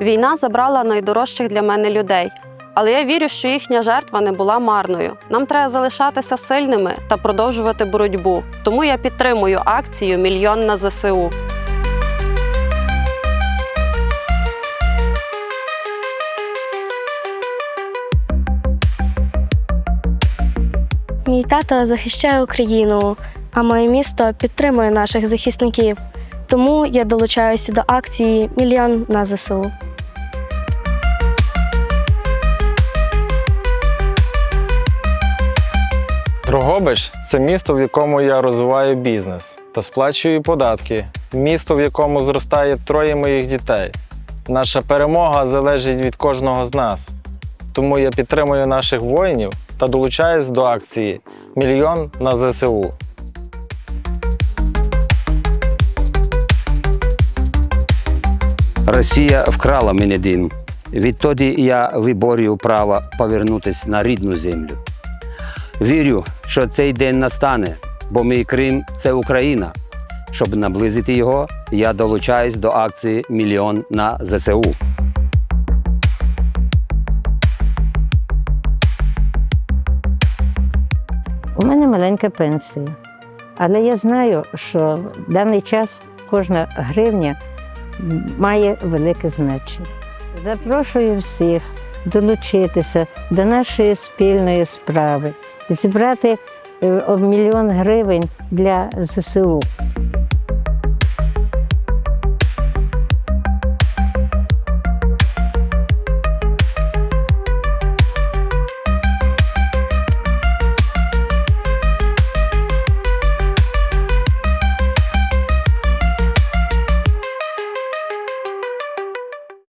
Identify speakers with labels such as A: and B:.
A: Війна забрала найдорожчих для мене людей, але я вірю, що їхня жертва не була марною. Нам треба залишатися сильними та продовжувати боротьбу. Тому я підтримую акцію Мільйон на ЗСУ.
B: Мій тато захищає Україну, а моє місто підтримує наших захисників. Тому я долучаюся до акції Мільйон на ЗСУ.
C: Дрогобич це місто, в якому я розвиваю бізнес та сплачую податки. Місто, в якому зростає троє моїх дітей. Наша перемога залежить від кожного з нас. Тому я підтримую наших воїнів та долучаюсь до акції Мільйон на ЗСУ.
D: Росія вкрала мене дім. Відтоді я виборюю право повернутися на рідну землю. Вірю, що цей день настане, бо мій Крим це Україна. Щоб наблизити його, я долучаюсь до акції Мільйон на ЗСУ.
E: У мене маленька пенсія, але я знаю, що в даний час кожна гривня має велике значення. Запрошую всіх долучитися до нашої спільної справи, зібрати е, мільйон гривень для ЗСУ.